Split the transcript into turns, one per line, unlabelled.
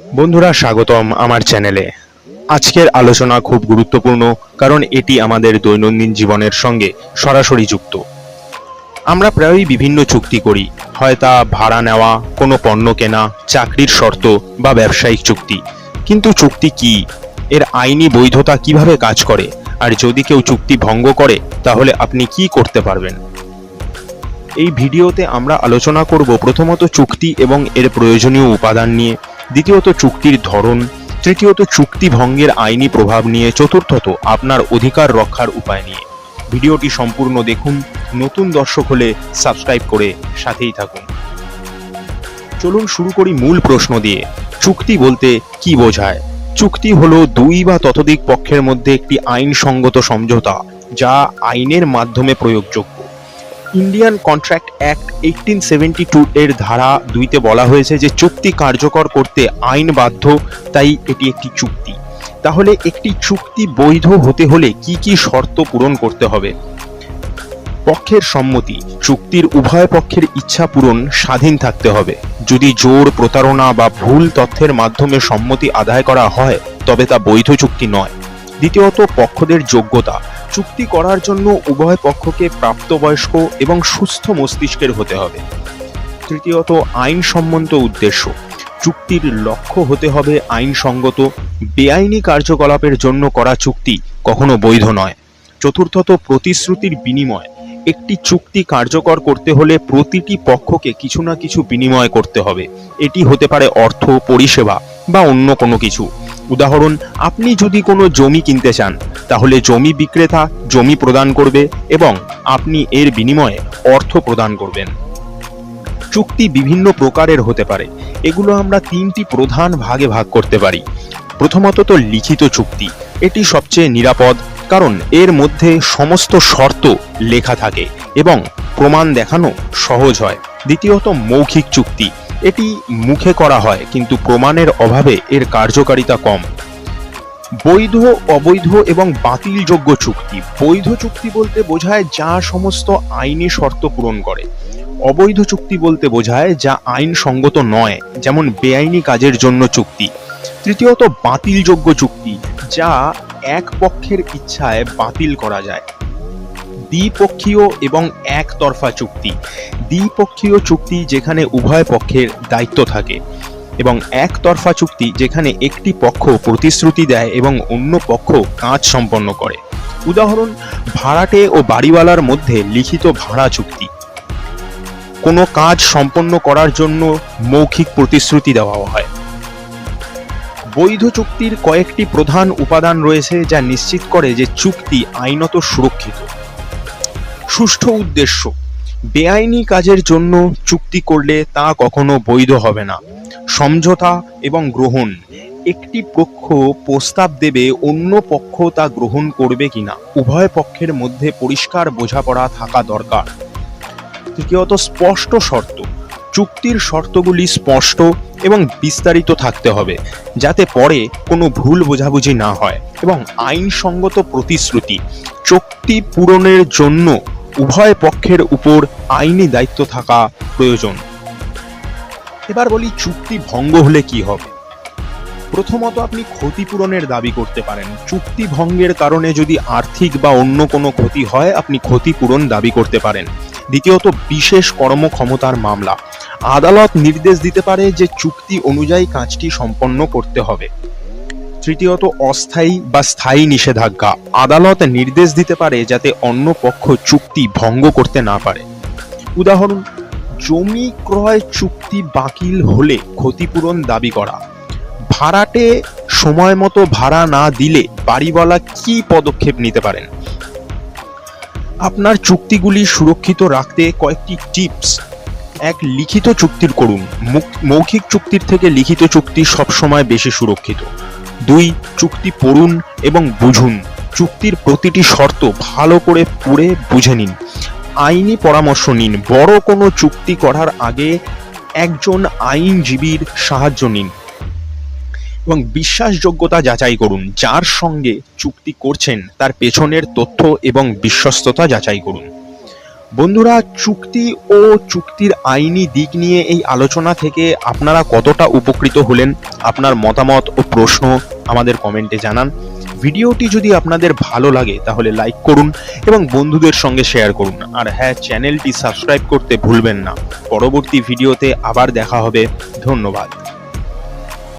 বন্ধুরা, স্বাগতম আমার চ্যানেলে। আজকের আলোচনা খুব গুরুত্বপূর্ণ, কারণ এটি আমাদের দৈনন্দিন জীবনের সঙ্গে সরাসরি যুক্ত। আমরা প্রায়ই বিভিন্ন চুক্তি করি, হয় তা ভাড়া নেওয়া, কোনো পণ্য কেনা, চাকরির শর্ত বা ব্যবসায়িক চুক্তি। কিন্তু চুক্তি কি? এর আইনি বৈধতা কীভাবে কাজ করে? আর যদি কেউ চুক্তি ভঙ্গ করে, তাহলে আপনি কি করতে পারবেন? এই ভিডিওতে আমরা আলোচনা করব প্রথমত চুক্তি এবং এর প্রয়োজনীয় উপাদান নিয়ে। দ্বিতীয়ত চুক্তির ধরন, তৃতীয়ত চুক্তি ভঙ্গের আইনি প্রভাব নিয়ে, চতুর্থত আপনার অধিকার রক্ষার উপায় নিয়ে। ভিডিওটি সম্পূর্ণ দেখুন, নতুন দর্শক হলে সাবস্ক্রাইব করে সাথেই থাকুন। চলুন শুরু করি মূল প্রশ্ন দিয়ে। চুক্তি বলতে কি বোঝায়? চুক্তি হলো দুই বা ততোধিক পক্ষের মধ্যে একটি আইনসঙ্গত সমঝোতা, যা আইনের মাধ্যমে প্রয়োগযোগ্য। Indian contract act eighteen seventy two এর ধারা দুইতে বলা হয়েছে যে চুক্তি কার্যকর করতে আইন বাধ্য, তাই এটি একটি চুক্তি। তাহলে একটি চুক্তি বৈধ হতে হলে কি কি শর্ত পূরণ করতে হবে? পক্ষের সম্মতি, চুক্তির উভয় পক্ষের ইচ্ছা পূরণ স্বাধীন থাকতে হবে। যদি জোর প্রতারণা বা ভুল তথ্যের মাধ্যমে সম্মতি আদায় করা হয়, তবে তা বৈধ চুক্তি নয়। দ্বিতীয়ত, পক্ষদের যোগ্যতা। চুক্তি করার জন্য উভয় পক্ষকে প্রাপ্তবয়স্ক এবং সুস্থ মস্তিষ্কের হতে হবে। তৃতীয়ত আইন আইনসম্মত উদ্দেশ্য। চুক্তির লক্ষ্য হতে হবে আইনসঙ্গত, বেআইনি কার্যকলাপের জন্য করা চুক্তি কখনো বৈধ নয়। চতুর্থত, প্রতিশ্রুতির বিনিময়। একটি চুক্তি কার্যকর করতে হলে প্রতিটি পক্ষকে কিছু না কিছু বিনিময় করতে হবে। এটি হতে পারে অর্থ, পরিষেবা বা অন্য কোনো কিছু। উদাহরণ, আপনি যদি কোনো জমি কিনতে চান, তাহলে জমি বিক্রেতা জমি প্রদান করবে এবং আপনি এর বিনিময়ে অর্থ প্রদান করবেন। চুক্তি বিভিন্ন প্রকারের হতে পারে। এগুলো আমরা তিনটি প্রধান ভাগে ভাগ করতে পারি। প্রথমত তো লিখিত চুক্তি। এটি সবচেয়ে নিরাপদ, কারণ এর মধ্যে সমস্ত শর্ত লেখা থাকে এবং প্রমাণ দেখানো সহজ হয়। দ্বিতীয়ত মৌখিক চুক্তি। এটি মুখে করা হয়, কিন্তু প্রমাণের অভাবে এর কার্যকারিতা কম। বৈধ, অবৈধ এবং বাতিলযোগ্য চুক্তি। বৈধ চুক্তি বলতে বোঝায় যা সমস্ত আইনি শর্ত পূরণ করে। অবৈধ চুক্তি বলতে বোঝায় যা আইনসঙ্গত নয়, যেমন বেআইনি কাজের জন্য চুক্তি। তৃতীয়ত, বাতিলযোগ্য চুক্তি, যা এক পক্ষের ইচ্ছায় বাতিল করা যায়। দ্বিপক্ষীয় এবং একতরফা চুক্তি। দ্বিপক্ষীয় চুক্তি যেখানে উভয় পক্ষের দায়িত্ব থাকে এবং একতরফা চুক্তি যেখানে একটি পক্ষ প্রতিশ্রুতি দেয় এবং অন্য পক্ষ কাজ সম্পন্ন করে। উদাহরণ, ভাড়াটে ও বাড়িওয়ালার মধ্যে লিখিত ভাড়া চুক্তি। কোনো কাজ সম্পন্ন করার জন্য মৌখিক প্রতিশ্রুতি দেওয়া হয়। বৈধ চুক্তির কয়েকটি প্রধান উপাদান রয়েছে যা নিশ্চিত করে যে চুক্তি আইনত সুরক্ষিত। সুষ্ঠু উদ্দেশ্য। বেআইনি কাজের জন্য চুক্তি করলে তা কখনো বৈধ হবে না। সমঝোতা এবং গ্রহণ। একটি পক্ষ প্রস্তাব দেবে অন্য পক্ষ তা গ্রহণ করবে কিনা। উভয় পক্ষের মধ্যে পরিষ্কার বোঝাপড়া থাকা দরকার। তৃতীয়ত, স্পষ্ট শর্ত। চুক্তির শর্তগুলি স্পষ্ট এবং বিস্তারিত থাকতে হবে, যাতে পরে কোনো ভুল বোঝাবুঝি না হয়। এবং আইনসঙ্গত প্রতিশ্রুতি, চুক্তি পূরণের জন্য উভয় পক্ষের উপর আইনি দায়িত্ব থাকা প্রয়োজন। এবার বলি চুক্তি ভঙ্গ হলে কি হবে? প্রথমত আপনি ক্ষতিপূরণের দাবি করতে পারেন। চুক্তি ভঙ্গের কারণে যদি আর্থিক বা অন্য কোনো ক্ষতি হয়, আপনি ক্ষতিপূরণ দাবি করতে পারেন। দ্বিতীয়ত, বিশেষ কর্মক্ষমতার মামলা। আদালত নির্দেশ দিতে পারে যে চুক্তি অনুযায়ী কাজটি সম্পন্ন করতে হবে। তৃতীয়ত অস্থায়ী বা স্থায়ী নিষেধাজ্ঞা। আদালত নির্দেশ দিতে পারে যাতে অন্য পক্ষ চুক্তি ভঙ্গ করতে না পারে। উদাহরণ, জমি ক্রয় চুক্তি বাতিল হলে ক্ষতিপূরণ দাবি করা। ভাড়াটে সময় মতো ভাড়া না দিলে বাড়িওয়ালা কি পদক্ষেপ নিতে পারেন? আপনার চুক্তিগুলি সুরক্ষিত রাখতে কয়েকটি টিপস। এক, লিখিত চুক্তির করুন। মৌখিক চুক্তির থেকে লিখিত চুক্তি সবসময় বেশি সুরক্ষিত। দুই, চুক্তি পড়ুন এবং বুঝুন। চুক্তির প্রতিটি শর্ত ভালো করে পড়ে বুঝে নিন। আইনি পরামর্শ নিন। বড় কোনো চুক্তি করার আগে একজন আইনজীবীর সাহায্য নিন। এবং বিশ্বাসযোগ্যতা যাচাই করুন। যার সঙ্গে চুক্তি করছেন, তার পেছনের তথ্য এবং বিশ্বস্ততা যাচাই করুন। বন্ধুরা, চুক্তি ও চুক্তির আইনি দিক নিয়ে এই আলোচনা থেকে আপনারা কতটা উপকৃত হলেন? আপনার মতামত ও প্রশ্ন আমাদের কমেন্টে জানান। ভিডিওটি যদি আপনাদের ভালো লাগে, তাহলে লাইক করুন এবং বন্ধুদের সঙ্গে শেয়ার করুন। আর হ্যাঁ চ্যানেলটি সাবস্ক্রাইব করতে ভুলবেন না। পরবর্তী ভিডিওতে আবার দেখা হবে। ধন্যবাদ।